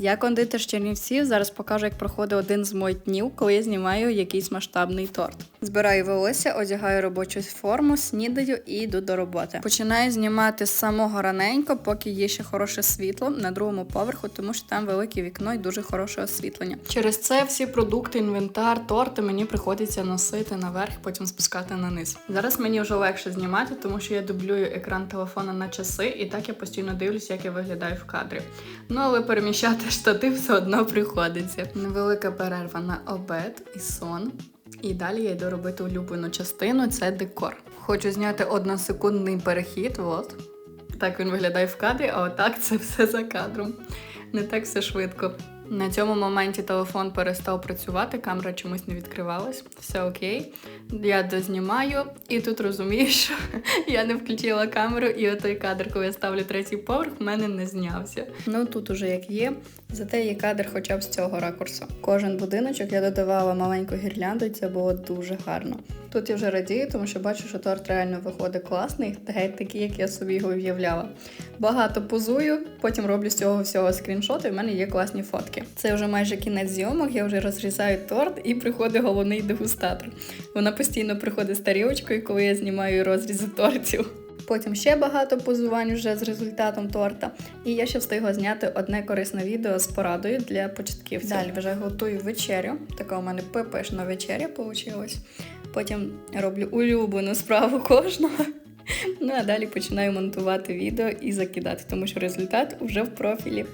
Я кондитер з Чернівців. Зараз покажу, як проходить один з моїх днів, коли я знімаю якийсь масштабний торт. Збираю волосся, одягаю робочу форму, снідаю і йду до роботи. Починаю знімати з самого раненько, поки є ще хороше світло на другому поверху, тому що там велике вікно і дуже хороше освітлення. Через це всі продукти, інвентар, торти мені приходиться носити наверх, потім спускати на низ. Зараз мені вже легше знімати, тому що я дублюю екран телефона на часи, і так я постійно дивлюся, як я виглядаю в кадрі. Ну але переміщати штатив все одно приходиться. Невелика перерва на обед і сон. І далі я йду робити улюблену частину це декор. Хочу зняти односекундний перехід. От. Так він виглядає в кадрі, а отак це все за кадром. Не так все швидко. На цьому моменті телефон перестав працювати, камера чомусь не відкривалась. Все окей. Я дознімаю, і тут розумію, що я не включила камеру, і отой кадр, коли я ставлю третій поверх, в мене не знявся. Ну тут уже як є. Зате є кадр хоча б з цього ракурсу. Кожен будиночок я додавала маленьку гірлянду, і це було дуже гарно. Тут я вже радію, тому що бачу, що торт реально виходить класний, геть такий, як я собі його уявляла. Багато позую, потім роблю з цього всього скріншоти, і в мене є класні фотки. Це вже майже кінець зйомок, я вже розрізаю торт і приходить головний дегустатор. Вона постійно приходить з тарілочкою, коли я знімаю розрізи тортів. Потім ще багато позувань вже з результатом торта. І я ще встигла зняти одне корисне відео з порадою для початківців. Далі вже готую вечерю. Така у мене пепешна вечеря вийшла. Потім роблю улюблену справу кожного. Ну а далі починаю монтувати відео і закидати, тому що результат вже в профілі.